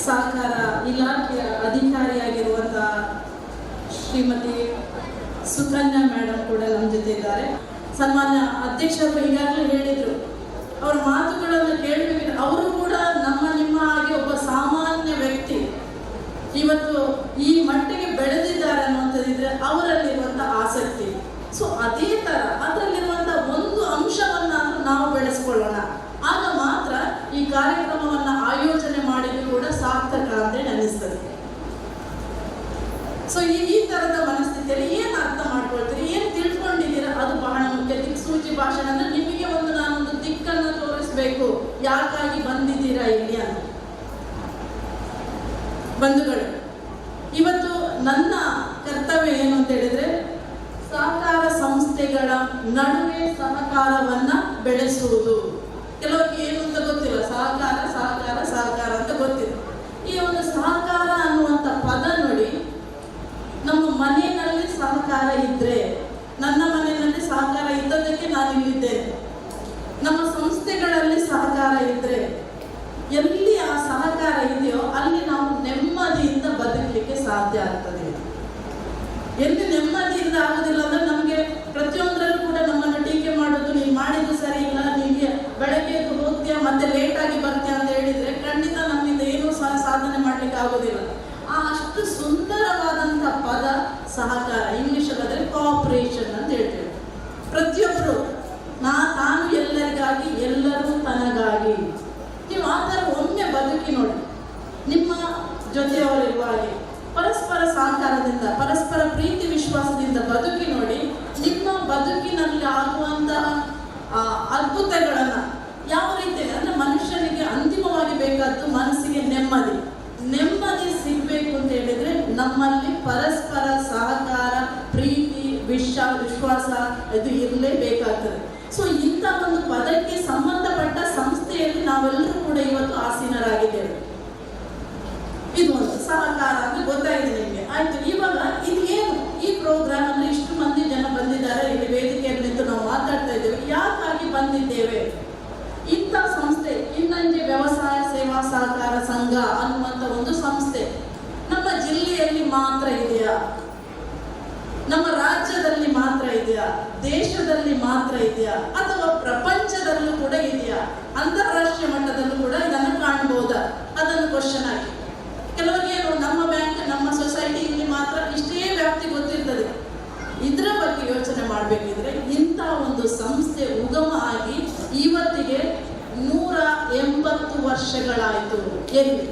ಸಹಕಾರ ಇಲಾಖೆಯ ಅಧಿಕಾರಿಯಾಗಿರುವಂತಹ ಶ್ರೀಮತಿ ಸುಕನ್ಯಾ ಮೇಡಮ್ ಕೂಡ ನಮ್ಮ ಜೊತೆ ಇದ್ದಾರೆ. ಸನ್ಮಾನ್ಯ ಅಧ್ಯಕ್ಷರು ಈಗಾಗಲೇ ಹೇಳಿದರು. ಅವರ ಮಾತುಗಳನ್ನು ಕೇಳಬೇಕು ಅವರು ಕೂಡ ನಮ್ಮ ನಿಮ್ಮ ಹಾಗೆ ಒಬ್ಬ ಸಾಮಾನ್ಯ ಇವತ್ತು ಈ ಮಟ್ಟಿಗೆ ಬೆಳೆದಿದ್ದಾರೆ ಅನ್ನುವಂಥದ್ದಿದ್ರೆ ಅವರಲ್ಲಿರುವಂಥ ಆಸಕ್ತಿ. ಸೊ ಅದೇ ಥರ ಅದರಲ್ಲಿರುವಂಥ ಒಂದು ಅಂಶವನ್ನಾದ್ರೂ ನಾವು ಬೆಳೆಸ್ಕೊಳ್ಳೋಣ. ಆಗ ಮಾತ್ರ ಈ ಕಾರ್ಯಕ್ರಮವನ್ನು ಆಯೋಜನೆ ಮಾಡಿದ್ದು ಕೂಡ ಸಾರ್ಥಕ ಅಂತೇಳಿ ಅನ್ನಿಸ್ತದೆ. ಸೊ ಈ ಈ ಥರದ ಮನಸ್ಥಿತಿಯಲ್ಲಿ ಏನು ಅರ್ಥ ಮಾಡ್ಕೊಳ್ತೀರಿ? ಏನು ತಿಳ್ಕೊಂಡಿದ್ದೀರಾ? ಅದು ಬಹಳ ಮುಖ್ಯ. ದಿಕ್ಸೂಚಿ ಭಾಷಣ ಅಂದ್ರೆ ನಿಮಗೆ ಒಂದು ನಾನೊಂದು ದಿಕ್ಕನ್ನು ತೋರಿಸ್ಬೇಕು. ಯಾಕಾಗಿ ಬಂದಿದ್ದೀರಾ ಇಲ್ಲಿ ಅಂತ. ಬಂಧುಗಳು. ಇವತ್ತು ನನ್ನ ಕರ್ತವ್ಯ ಏನು ಅಂತ ಹೇಳಿದ್ರೆ, ಸಹಕಾರ ಸಂಸ್ಥೆಗಳ ನಡುವೆ ಸಹಕಾರವನ್ನ ಬೆಳೆಸುವುದು. ಕೆಲವರಿಗೆ ಏನು ಅಂತ ಗೊತ್ತಿಲ್ಲ, ಸಹಕಾರ ಸಹಕಾರ ಸಹಕಾರ ಅಂತ ಗೊತ್ತಿಲ್ಲ. ಈ ಒಂದು ಸಹಕಾರ ಅನ್ನುವಂಥ ಪದ ನೋಡಿ, ನಮ್ಮ ಮನೆಯಲ್ಲಿ ಸಹಕಾರ ಇದ್ರೆ, ನನ್ನ ಮನೆಯಲ್ಲಿ ಸಹಕಾರ ಇದ್ದದಕ್ಕೆ ನಾನು ಇಲ್ಲಿದ್ದೇನೆ ನಮ್ಮ ಸಂಸ್ಥೆಗಳಲ್ಲಿ ಸಹಕಾರ ಇದ್ರೆ, ಎಲ್ಲಿ ಆ ಸಹಕಾರ ಇದೆಯೋ ಅಲ್ಲಿ ನಾವು ಸಾಧ್ಯ ಆಗ್ತದೆ. ಎಲ್ಲಿ ನೆಮ್ಮದಿಯಿಂದ ಆಗೋದಿಲ್ಲ ಅಂದ್ರೆ ನಮಗೆ ಪ್ರತಿಯೊಂದರಲ್ಲೂ ಕೂಡ ನಮ್ಮನ್ನು ಟೀಕೆ ಮಾಡೋದು, ನೀನು ಮಾಡಿದ್ದು ಸರಿ ಇಲ್ಲ ನಿಮಗೆ ಬೆಳಗ್ಗೆ ಹೋಗ್ತೀಯ, ಮತ್ತೆ ಲೇಟ್ ಆಗಿ ಬರ್ತೀಯ ಅಂತ ಹೇಳಿದ್ರೆ ಖಂಡಿತ ನಮ್ಮಿಂದ ಏನೂ ಸಹ ಸಾಧನೆ ಮಾಡ್ಲಿಕ್ಕೆ ಆಗೋದಿಲ್ಲ. ಆ ಅಷ್ಟು ಸುಂದರವಾದಂಥ ಪದ ಸಹಕಾರ ಇಂಗ್ಲಿಷಲ್ಲಿ ಆದರೆ ಕೋಆಪರೇಷನ್ ಅಂತ ಹೇಳ್ತೇವೆ ಪ್ರತಿಯೊಬ್ಬರು ನಾ ತಾನು ಎಲ್ಲರಿಗಾಗಿ ಎಲ್ಲರೂ ತನಗಾಗಿ ನೀವು ಆ ಥರ ಒಮ್ಮೆ ಬದುಕಿ ನೋಡಿ ನಿಮ್ಮ ಜೊತೆಯವರಿರುವ ಹಾಗೆ ಪರಸ್ಪರ ಸಹಕಾರದಿಂದ ಪರಸ್ಪರ ಪ್ರೀತಿ ವಿಶ್ವಾಸದಿಂದ ಬದುಕಿ ನೋಡಿ, ನಿಮ್ಮ ಬದುಕಿನಲ್ಲಿ ಆಗುವಂತಹ ಅದ್ಭುತಗಳನ್ನ ಯಾವ ರೀತಿ, ಅಂದ್ರೆ ಮನುಷ್ಯನಿಗೆ ಅಂತಿಮವಾಗಿ ಬೇಕಾದ್ದು ಮನಸ್ಸಿಗೆ ನೆಮ್ಮದಿ. ನೆಮ್ಮದಿ ಸಿಗ್ಬೇಕು ಅಂತ ಹೇಳಿದ್ರೆ ನಮ್ಮಲ್ಲಿ ಪರಸ್ಪರ ಸಹಕಾರ, ಪ್ರೀತಿ, ವಿಶ್ವ, ವಿಶ್ವಾಸ ಇದು ಇರಲೇಬೇಕಾಗ್ತದೆ. ಸೊ ಇಂಥ ಒಂದು ಪದಕ್ಕೆ ಸಂಬಂಧಪಟ್ಟ ಸಂಸ್ಥೆಯಲ್ಲಿ ನಾವೆಲ್ಲರೂ ಕೂಡ ಇವತ್ತು ಆಸೀನರಾಗಿದ್ದೇವೆ. ಇದು ಒಂದು ಸಹಕಾರ ಅಂತ ಗೊತ್ತಾಗಿದೆ ನಿಮಗೆ. ಆಯ್ತು, ಇವಾಗ ಇದು ಏನು ಈ ಪ್ರೋಗ್ರಾಮ್ ಅಂದ್ರೆ ಇಷ್ಟು ಮಂದಿ ಜನ ಬಂದಿದ್ದಾರೆ, ಇಲ್ಲಿ ವೇದಿಕೆಯಲ್ಲಿ ನಿಂತು ನಾವು ಮಾತಾಡ್ತಾ ಇದ್ದೇವೆ. ಯಾಕಾಗಿ ಬಂದಿದ್ದೇವೆ? ಇಂಥ ಸಂಸ್ಥೆ ಇನ್ನಂಜೆ ವ್ಯವಸಾಯ ಸೇವಾ ಸಹಕಾರ ಸಂಘ ಅನ್ನುವಂಥ ಒಂದು ಸಂಸ್ಥೆ ನಮ್ಮ ಜಿಲ್ಲೆಯಲ್ಲಿ ಮಾತ್ರ ಇದೆಯಾ? ನಮ್ಮ ರಾಜ್ಯದಲ್ಲಿ ಮಾತ್ರ ಇದೆಯಾ? ದೇಶದಲ್ಲಿ ಮಾತ್ರ ಇದೆಯಾ? ಅಥವಾ ಪ್ರಪಂಚದಲ್ಲೂ ಕೂಡ ಇದೆಯಾ? ಅಂತಾರಾಷ್ಟ್ರೀಯ ಮಟ್ಟದಲ್ಲೂ ಕೂಡ ಇದನ್ನು ಕಾಣಬಹುದಾ ಅದನ್ನು ಕ್ವಶನ್ ಆಗಿ ಕೆಲವರಿಗೆ ನಮ್ಮ ಬ್ಯಾಂಕ್ ನಮ್ಮ ಸೊಸೈಟಿ ವ್ಯಾಪ್ತಿ ಗೊತ್ತಿರ್ತದೆ? ಇದರ ಬಗ್ಗೆ ಯೋಚನೆ ಮಾಡಬೇಕಿದ್ರೆ ಇಂಥ ಒಂದು ಸಂಸ್ಥೆ ಉಗಮ ಆಗಿ ಇವತ್ತಿಗೆ ನೂರ ಎಂಬತ್ತು ವರ್ಷಗಳಾಯಿತು. ಎಲ್ಲಿ?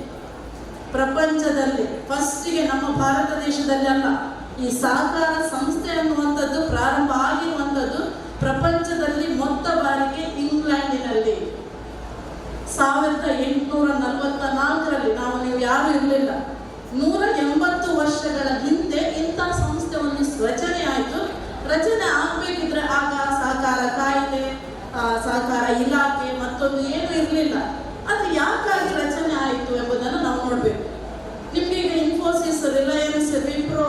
ಪ್ರಪಂಚದಲ್ಲಿ. ಫಸ್ಟಿಗೆ ನಮ್ಮ ಭಾರತ ದೇಶದಲ್ಲಿ ಅಲ್ಲ. ಈ ಸಹಕಾರ ಸಂಸ್ಥೆ ಅನ್ನುವಂಥದ್ದು ಪ್ರಾರಂಭ ಆಗಿರುವಂಥದ್ದು ಪ್ರಪಂಚದಲ್ಲಿ ಮೊತ್ತ ಬಾರಿಗೆ ಇಂಗ್ಲೆಂಡಿನಲ್ಲಿ. ಸಾವಿರದ ಎಂಟುನೂರ ನಲವತ್ತ ನಾಲ್ಕರಲ್ಲಿ ನಾವು ನೀವು ಯಾರು ಇರಲಿಲ್ಲ. ನೂರ ಎಂಬತ್ತು ವರ್ಷಗಳ ಹಿಂದೆ ಇಂಥ ಸಂಸ್ಥೆ ಒಂದು ರಚನೆ ಆಯಿತು. ರಚನೆ ಆಗಬೇಕಿದ್ರೆ ಆಗ ಸಹಕಾರ ಕಾಯ್ದೆ ಸಹಕಾರ ಇಲಾಖೆ ಮತ್ತೊಂದು ಏನು ಇರಲಿಲ್ಲ. ಅದು ಯಾಕಾಗಿ ರಚನೆ ಆಯಿತು ಎಂಬುದನ್ನು ನಾವು ನೋಡಬೇಕು. ನಿಮ್ಗೆ ಈಗ ಇನ್ಫೋಸಿಸ್ ರಿಲಯನ್ಸ್ ವಿಪ್ರೋ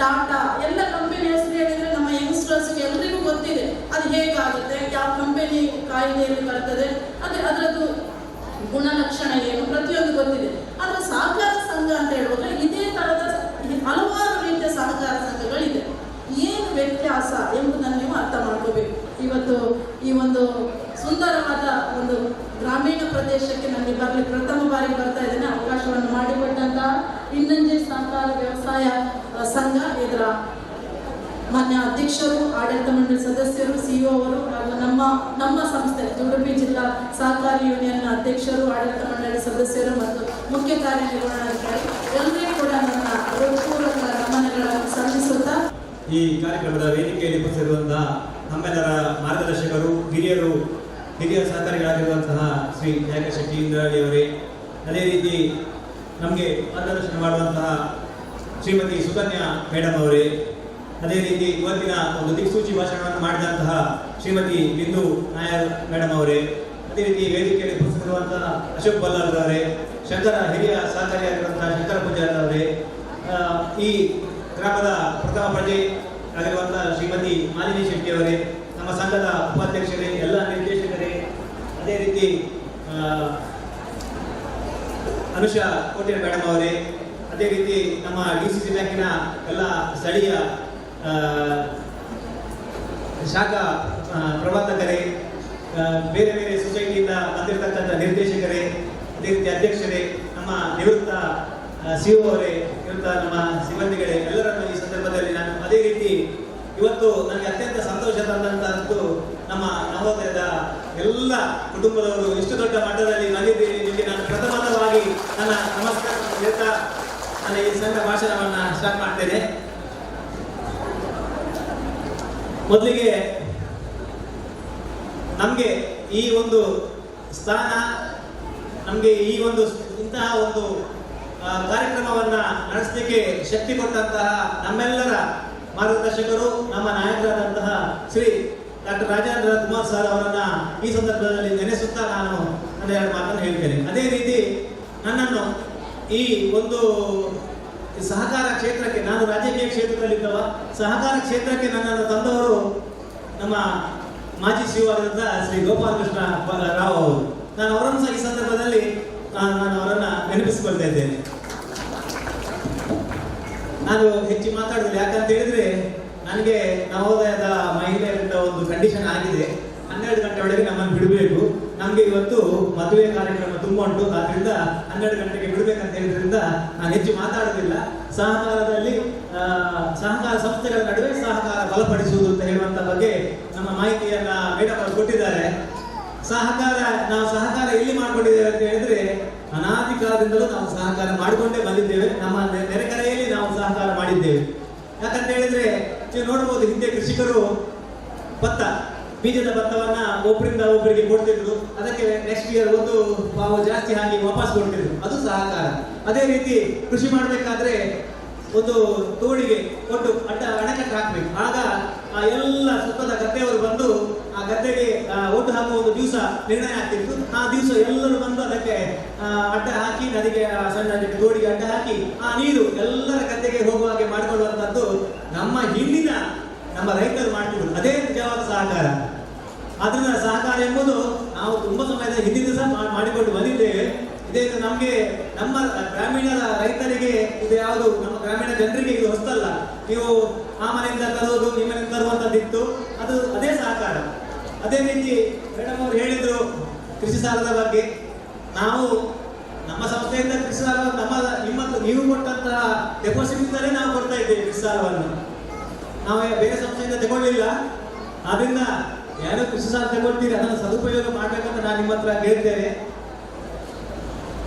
ಟಾಟಾ ಎಲ್ಲ ಕಂಪನಿ ಹೆಸರು ಹೇಳಿದ್ರೆ ನಮ್ಮ ಯಂಗ್ಸ್ಟರ್ಸ್ಗೆ ಎಲ್ಲರಿಗೂ ಗೊತ್ತಿದೆ. ಅದು ಹೇಗಾಗುತ್ತೆ? ಯಾವ ಕಂಪನಿ ಕಾಯ್ದೆಯಲ್ಲಿ ಬರ್ತದೆ ಅದೇ ಅದರದ್ದು ಗುಣಲಕ್ಷಣ ಏನು? ಪ್ರತಿಯೊಂದು ಗೊತ್ತಿದೆ. ಆದರೆ ಸಹಕಾರ ಸಂಘ ಅಂತ ಹೇಳುವಾಗ ಇದೇ ತರದ ಹಲವಾರು ರೀತಿಯ ಸಹಕಾರ ಸಂಘಗಳಿದೆ ಏನು ವ್ಯತ್ಯಾಸ ಎಂಬುದನ್ನು ನೀವು ಅರ್ಥ ಮಾಡ್ಕೋಬೇಕು ಇವತ್ತು ಈ ಒಂದು ಸುಂದರವಾದ ಒಂದು ಗ್ರಾಮೀಣ ಪ್ರದೇಶಕ್ಕೆ ನನಗೆ ಬರಲಿ, ಪ್ರಥಮ ಬಾರಿ ಬರ್ತಾ ಇದ್ದೇನೆ. ಅವಕಾಶವನ್ನು ಮಾಡಿಕೊಟ್ಟಂತಹ ಇನ್ನಂಜೆ ಸಹಕಾರ ವ್ಯವಸಾಯ ಸಂಘ ಇದರ ಮಾನ್ಯ ಅಧ್ಯಕ್ಷರು, ಆಡಳಿತ ಮಂಡಳಿ ಸದಸ್ಯರು ಸಿಇಒ ಅವರು, ಹಾಗೂ ನಮ್ಮ ನಮ್ಮ ಸಂಸ್ಥೆ, ಉಡುಪಿ ಜಿಲ್ಲಾ ಸಹಕಾರಿ ಯೂನಿಯನ್ ಅಧ್ಯಕ್ಷರು, ಆಡಳಿತ ಮಂಡಳಿ ಸದಸ್ಯರು ಮತ್ತು ಮುಖ್ಯ ಕಾರ್ಯನಿರ್ವಹಣಾಧಿಕಾರಿ, ಎಲ್ಲರೂ ಕೂಡ ನನ್ನ ಹೃತ್ಪೂರ್ವಕ ನಮನಗಳನ್ನು ಸಲ್ಲಿಸುತ್ತಾ ಈ ಕಾರ್ಯಕ್ರಮದ ವೇದಿಕೆಯಲ್ಲಿ ಉಪಸ್ಥಿತಿರುವಂತಹ ನಮ್ಮೆಲ್ಲರ ಮಾರ್ಗದರ್ಶಕರು, ಹಿರಿಯರು, ಹಿರಿಯ ಸಹಕಾರಿಗಳಾಗಿರುವಂತಹ ಶ್ರೀ ನಾಯಕ ಶೆಟ್ಟಿ ಇಂದ್ರಾಳಿಯವರೇ ಅದೇ ರೀತಿ ನಮಗೆ ಮಾರ್ಗದರ್ಶನ ಮಾಡುವಂತಹ ಶ್ರೀಮತಿ ಸುಕನ್ಯಾ ಮೇಡಮ್ ಅವರೇ, ಅದೇ ರೀತಿ ಇವತ್ತಿನ ಒಂದು ದಿಕ್ಸೂಚಿ ಭಾಷಣವನ್ನು ಮಾಡಿದಂತಹ ಶ್ರೀಮತಿ ಬಿಂದು ನಾಯರ್ ಮೇಡಮ್ ಅವರೇ, ಅದೇ ರೀತಿ ವೇದಿಕೆಯಲ್ಲಿ ಉಪಸ್ಥಿತಿರುವಂತಹ ಅಶೋಕ್ ಬಲ್ಲಾರ್ ಅವರೇ, ಶಂಕರ ಹಿರಿಯ ಸಹಕಾರಿಯಾಗಿರುವಂತಹ ಶಂಕರ ಪೂಜಾರ್ ಅವರೇ ಈ ಗ್ರಾಮದ ಪ್ರಥಮ ಪ್ರಜೆ ಆಗಿರುವಂತಹ ಶ್ರೀಮತಿ ಮಾಲಿನಿ ಶೆಟ್ಟಿ ಅವರೇ, ನಮ್ಮ ಸಂಘದ ಉಪಾಧ್ಯಕ್ಷರೇ, ಎಲ್ಲ ನಿರ್ದೇಶಕರೇ, ಅದೇ ರೀತಿ ಅನುಷಾ ಕೋಟೆ ಮೇಡಮ್ ಅವರೇ, ಅದೇ ರೀತಿ ನಮ್ಮ ಡಿ ಸಿ ಸಿ ಬ್ಯಾಂಕಿನ ಎಲ್ಲ ಸ್ಥಳೀಯ ಶಾಖಾ ಪ್ರವರ್ತಕರೇ ಬೇರೆ ಬೇರೆ ಸೊಸೈಟಿಯಿಂದ ಬಂದಿರತಕ್ಕಂಥ ನಿರ್ದೇಶಕರೇ, ಅದೇ ರೀತಿ ಅಧ್ಯಕ್ಷರೇ, ನಮ್ಮ ನಿವೃತ್ತ ಸಿಒ ಅವರೇ ನಿವೃತ್ತ ನಮ್ಮ ಸಿಬ್ಬಂದಿಗಳೇ, ಎಲ್ಲರನ್ನು ಈ ಸಂದರ್ಭದಲ್ಲಿ ಅದೇ ರೀತಿ ಇವತ್ತು ನನಗೆ ಅತ್ಯಂತ ಸಂತೋಷ ತಂದಂತಹದ್ದು ನಮ್ಮ ನವೋದಯದ ಎಲ್ಲ ಕುಟುಂಬದವರು ಇಷ್ಟು ದೊಡ್ಡ ಮಟ್ಟದಲ್ಲಿ ಬಂದಿದ್ದೀರಿ. ನಿಮಗೆ ನಾನು ಪ್ರಥಮವಾಗಿ ನನ್ನ ನಮಸ್ಕಾರ ಹೇಳ್ತಾ ನನ್ನ ಈ ಸಣ್ಣ ಭಾಷಣವನ್ನ ಸ್ಟಾರ್ಟ್ ಮಾಡ್ತೇನೆ. ಮೊದಲಿಗೆ ನಮಗೆ ಈ ಒಂದು ಸ್ಥಾನ, ನಮಗೆ ಈ ಒಂದು ಇಂತಹ ಒಂದು ಕಾರ್ಯಕ್ರಮವನ್ನ ನಡೆಸಲಿಕ್ಕೆ ಶಕ್ತಿ ಕೊಟ್ಟಂತಹ ನಮ್ಮೆಲ್ಲರ ಮಾರ್ಗದರ್ಶಕರು, ನಮ್ಮ ನಾಯಕರಾದಂತಹ ಶ್ರೀ ಡಾಕ್ಟರ್ ರಾಜೇಂದ್ರ ಕುಮಾರ್ ಸರ್ ಅವರನ್ನ ಈ ಸಂದರ್ಭದಲ್ಲಿ ನೆನೆಸುತ್ತಾ ನಾನು ಎರಡು ಮಾತನ್ನು ಹೇಳ್ತೇನೆ. ಅದೇ ರೀತಿ ನನ್ನನ್ನು ಈ ಒಂದು ಸಹಕಾರ ಕ್ಷೇತ್ರಕ್ಕೆ, ನಾನು ರಾಜಕೀಯ ಕ್ಷೇತ್ರದಲ್ಲಿದ್ದವ, ಸಹಕಾರ ಕ್ಷೇತ್ರಕ್ಕೆ ನನ್ನನ್ನು ತಂದವರು ನಮ್ಮ ಮಾಜಿ ಸಿಒ ಶ್ರೀ ಗೋಪಾಲಕೃಷ್ಣ ರಾವ್ ಅವರು. ನಾನು ಅವರನ್ನು ಸಹ ಈ ಸಂದರ್ಭದಲ್ಲಿ ನಾನು ಅವರನ್ನ ನೆನಪಿಸಿಕೊಳ್ತಾ ಇದ್ದೇನೆ. ನಾನು ಹೆಚ್ಚು ಮಾತಾಡುದಿಲ್ಲ. ಯಾಕಂತ ಹೇಳಿದ್ರೆ, ನನಗೆ ನವೋದಯದ ಮಹಿಳೆಯರಿಂದ ಒಂದು ಕಂಡೀಷನ್ ಆಗಿದೆ. ಹನ್ನೆರಡು ಗಂಟೆ ಒಳಗೆ ನಮ್ಮನ್ನು ಬಿಡಬೇಕು. ನಮಗೆ ಇವತ್ತು ಮದುವೆ ಕಾರ್ಯಕ್ರಮ ತುಂಬಾ ಉಂಟು. ಆದ್ರಿಂದ ಹನ್ನೆರಡು ಗಂಟೆಗೆ ಬಿಡಬೇಕಂತ ಹೇಳಿದ್ರಿಂದ ನಾನು ಹೆಚ್ಚು ಮಾತಾಡೋದಿಲ್ಲ. ಸಹಕಾರದಲ್ಲಿ ಸಹಕಾರ ಸಂಸ್ಥೆಗಳ ನಡುವೆ ಸಹಕಾರ ಬಲಪಡಿಸುವುದು ಅಂತ ಹೇಳುವಂತ ಬಗ್ಗೆ ನಮ್ಮ ಮಾಹಿತಿಯನ್ನ ಮೇಡಮ್ ಅವರು ಕೊಟ್ಟಿದ್ದಾರೆ. ಸಹಕಾರ, ನಾವು ಸಹಕಾರ ಎಲ್ಲಿ ಮಾಡ್ಕೊಂಡಿದ್ದೇವೆ ಅಂತ ಹೇಳಿದ್ರೆ ಅನಾದಿ ಕಾಲದಿಂದಲೂ ನಾವು ಸಹಕಾರ ಮಾಡಿಕೊಂಡೇ ಬಂದಿದ್ದೇವೆ. ನಮ್ಮ ನೆರೆಕರೆಯಲ್ಲಿ ನಾವು ಸಹಕಾರ ಮಾಡಿದ್ದೇವೆ. ಯಾಕಂತ ಹೇಳಿದ್ರೆ, ನೀವು ನೋಡ್ಬೋದು, ಹಿಂದೆ ಕೃಷಿಕರು ಭತ್ತ, ಬೀಜದ ಭತ್ತವನ್ನ ಒಬ್ಬರಿಂದ ಒಬ್ಬರಿಗೆ ಕೊಡ್ತಿದ್ರು. ಅದಕ್ಕೆ ನೆಕ್ಸ್ಟ್ ಇಯರ್ ಒಂದು ಪಾವು ಜಾಸ್ತಿ ಹಾಕಿ ವಾಪಸ್ ಕೊಡ್ತಿದ್ರು. ಅದು ಸಹಕಾರ. ಅದೇ ರೀತಿ ಕೃಷಿ ಮಾಡಬೇಕಾದ್ರೆ ಒಂದು ತೋಳಿಗೆ ಕೊಟ್ಟು ಅಡ್ಡ ಅಣೆಕಟ್ಟು ಹಾಕ್ಬೇಕು. ಆಗ ಆ ಎಲ್ಲ ಸುತ್ತದ ಗದ್ದೆಯವರು ಬಂದು ಗದ್ದೆಗೆ ಓಟು ಹಾಕುವ ಒಂದು ದಿವಸ ನಿರ್ಣಯ ಆಗ್ತಿತ್ತು. ಆ ದಿವಸ ಎಲ್ಲರೂ ಬಂದು ಅದಕ್ಕೆ ಅಡ್ಡ ಹಾಕಿ, ನದಿಗೆ ಸಣ್ಣ ಗೋಡಿಗೆ ಅಡ್ಡ ಹಾಕಿ, ಆ ನೀರು ಎಲ್ಲರ ಗದ್ದೆಗೆ ಹೋಗುವ ಹಾಗೆ ಮಾಡಿಕೊಳ್ಳುವಂಥದ್ದು ನಮ್ಮ ಹಿಂದಿನ, ನಮ್ಮ ರೈತರು ಮಾಡ್ತಿದ್ರು. ಅದೇ ನಿಜವಾದ ಸಹಕಾರ. ಅದರಿಂದ ಸಹಕಾರ ಎಂಬುದು ನಾವು ತುಂಬಾ ಸಮಯದ ಹಿಂದಿನ ಸಹ ಮಾಡಿಕೊಂಡು ಬಂದಿದ್ದೇವೆ. ಇದೇ ನಮಗೆ, ನಮ್ಮ ಗ್ರಾಮೀಣ ರೈತರಿಗೆ, ಇದು ಯಾವುದು, ನಮ್ಮ ಗ್ರಾಮೀಣ ಜನರಿಗೆ ಇದು ಹೊಸ್ತಲ್ಲ. ನೀವು ಆ ಮನೆಯಿಂದ ತರೋದು ಈ ಮನೆಯಿಂದ ತರುವಂತದ್ದಿತ್ತು ಅದು ಅದೇ ಸಹಕಾರ. ಅದೇ ರೀತಿ ಮೇಡಮ್ ಅವರು ಹೇಳಿದ್ರು ಕೃಷಿ ಸಾಲದ ಬಗ್ಗೆ. ನಾವು ನಮ್ಮ ಸಂಸ್ಥೆಯಿಂದ ಕೃಷಿ ಸಾಲ ನಮ್ಮ ನಿಮ್ಮ ನೀವು ಕೊಟ್ಟಂತಹ ಡೆಪಾಸಿಟ್ ಇಂದಲೇ ನಾವು ಕೊಡ್ತಾ ಇದ್ದೇವೆ ಕೃಷಿ ಸಾಲವನ್ನು. ನಾವು ಬೇರೆ ಸಂಸ್ಥೆಯಿಂದ ತಗೊಳ್ಳಿಲ್ಲ. ಆದ್ರಿಂದ ಯಾರು ಕೃಷಿ ಸಾಲ ತಗೊಳ್ತೀರಿ, ಅದನ್ನು ಸದುಪಯೋಗ ಮಾಡ್ಬೇಕಂತ ನಾನು ನಿಮ್ಮ ಹತ್ರ ಹೇಳ್ತೇನೆ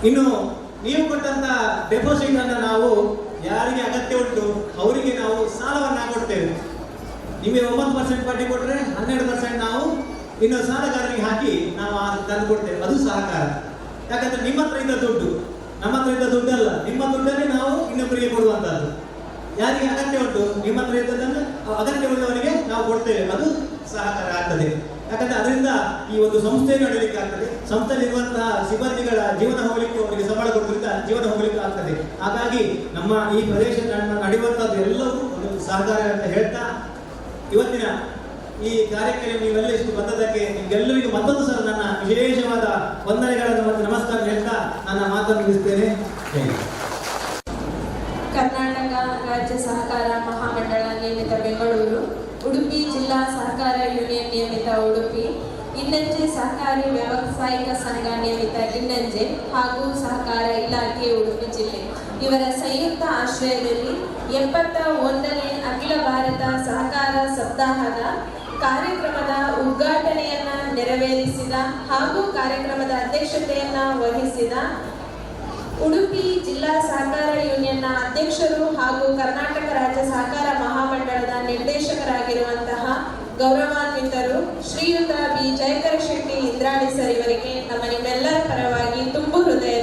ಇನ್ನು ನೀವು ಕೊಟ್ಟಂತ ಡೆಪಾಸಿಟ್ ಅನ್ನು ನಾವು ಯಾರಿಗೆ ಅಗತ್ಯ ಉಂಟು, ಅವರಿಗೆ ನಾವು ಸಾಲವನ್ನು ಕೊಡ್ತೇವೆ. ನಿಮಗೆ ಒಂಬತ್ತು ಪರ್ಸೆಂಟ್ ಬಡ್ಡಿ ಕೊಟ್ಟರೆ ಹನ್ನೆರಡು ಪರ್ಸೆಂಟ್ ನಾವು ಇನ್ನು ಸಾಲಗಾರರಿಗೆ ಹಾಕಿ ನಾವು ತಂದು ಕೊಡ್ತೇವೆ. ಅದು ಸಹಕಾರ ಯಾಕಂದ್ರೆ ನಿಮ್ಮ ಹತ್ರ ಇದ್ದ ದುಡ್ಡು. ನಮ್ಮ ಹತ್ರ ಇದ್ದ ದುಡ್ಡಲ್ಲ. ನಿಮ್ಮ ದುಡ್ಡನ್ನೇ ನಾವು ಇನ್ನೊಬ್ಬರಿಗೆ ಕೊಡುವಂತದ್ದು ಯಾರಿಗೆ ಅಗತ್ಯ ಉಂಟು? ನಿಮ್ಮ ಹತ್ರ ಇದ್ದದನ್ನು ಅಗತ್ಯ ಉಳ್ಳವರಿಗೆ ನಾವು ಕೊಡ್ತೇವೆ. ಅದು ಸಹಕಾರ ಆಗ್ತದೆ. ಯಾಕಂದ್ರೆ ಅದರಿಂದ ಈ ಒಂದು ಸಂಸ್ಥೆ ನಡೀಲಿಕ್ಕೆ ಆಗ್ತದೆ. ಸಂಸ್ಥೆಯಲ್ಲಿರುವಂತಹ ಸಿಬ್ಬಂದಿಗಳ ಜೀವನ ಹೋಗಲಿಕ್ಕೆ ಅವರಿಗೆ ಸಂಬಳ ಕೊಡೋದ್ರಿಂದ ಜೀವನ ಹೋಗಲಿಕ್ಕೆ ಆಗ್ತದೆ. ಹಾಗಾಗಿ ನಮ್ಮ ಈ ಪ್ರದೇಶ ನಡೆಯುವಂತದ್ದು ಎಲ್ಲವೂ ಒಂದು ಸಹಕಾರ ಅಂತ ಹೇಳ್ತಾ ಇವತ್ತಿನ ಈ ಕಾರ್ಯಕ್ರಮ ನೀವೆಲ್ಲ ಇಷ್ಟು ಬಂದದಕ್ಕೆ ನಿಮ್ಗೆಲ್ಲರಿಗೂ ಮತ್ತೊಂದು ಸಲ ನನ್ನ ವಿಶೇಷವಾದ ವಂದನೆಗಳನ್ನು ಮತ್ತು ನಮಸ್ಕಾರ ಹೇಳ್ತಾ ನನ್ನ ಮಾತನ್ನು ಮುಗಿಸ್ತೇನೆ. ಕರ್ನಾಟಕ ರಾಜ್ಯ ಸಹಕಾರ ಮಹಾಮಂಡಳ ನಿಯಮಿತ ಬೆಂಗಳೂರು, ಉಡುಪಿ ಜಿಲ್ಲಾ ಸಹಕಾರ ಯೂನಿಯನ್ ನಿಯಮಿತ ಉಡುಪಿ, ಇನ್ನಂಜೆ ಸಹಕಾರಿ ವ್ಯಾವಸಾಯಿಕ ಸಂಘ ನಿಯಮಿತ ಇನ್ನಂಜೆ ಹಾಗೂ ಸಹಕಾರ ಇಲಾಖೆ ಉಡುಪಿ ಜಿಲ್ಲೆ. ಇವರ ಸಂಯುಕ್ತ ಆಶ್ರಯದಲ್ಲಿ ಎಪ್ಪತ್ತ ಒಂದನೇ ಅಖಿಲ ಭಾರತ ಸಹಕಾರ ಸಪ್ತಾಹದ ಕಾರ್ಯಕ್ರಮದ ಉದ್ಘಾಟನೆಯನ್ನ ನೆರವೇರಿಸಿದ ಹಾಗೂ ಕಾರ್ಯಕ್ರಮದ ಅಧ್ಯಕ್ಷತೆಯನ್ನ ವಹಿಸಿದ ಉಡುಪಿ ಜಿಲ್ಲಾ ಸಹಕಾರ ಯೂನಿಯನ್ನ ಅಧ್ಯಕ್ಷರು ಹಾಗೂ ಕರ್ನಾಟಕ ರಾಜ್ಯ ಸಹಕಾರ ಮಹಾಮಂಡಳದ ನಿರ್ದೇಶಕರಾಗಿರುವಂತಹ ಗೌರವಾನ್ವಿತರು ಶ್ರೀಯುತ ಬಿ. ಜಯಕರ ಶೆಟ್ಟಿ ಇಂದ್ರಾಣಿ ಸರ್ ಇವರಿಗೆ ನಮ್ಮ ನಿಮ್ಮೆಲ್ಲರ ಪರವಾಗಿ ತುಂಬು ಧನ್ಯವಾದಗಳು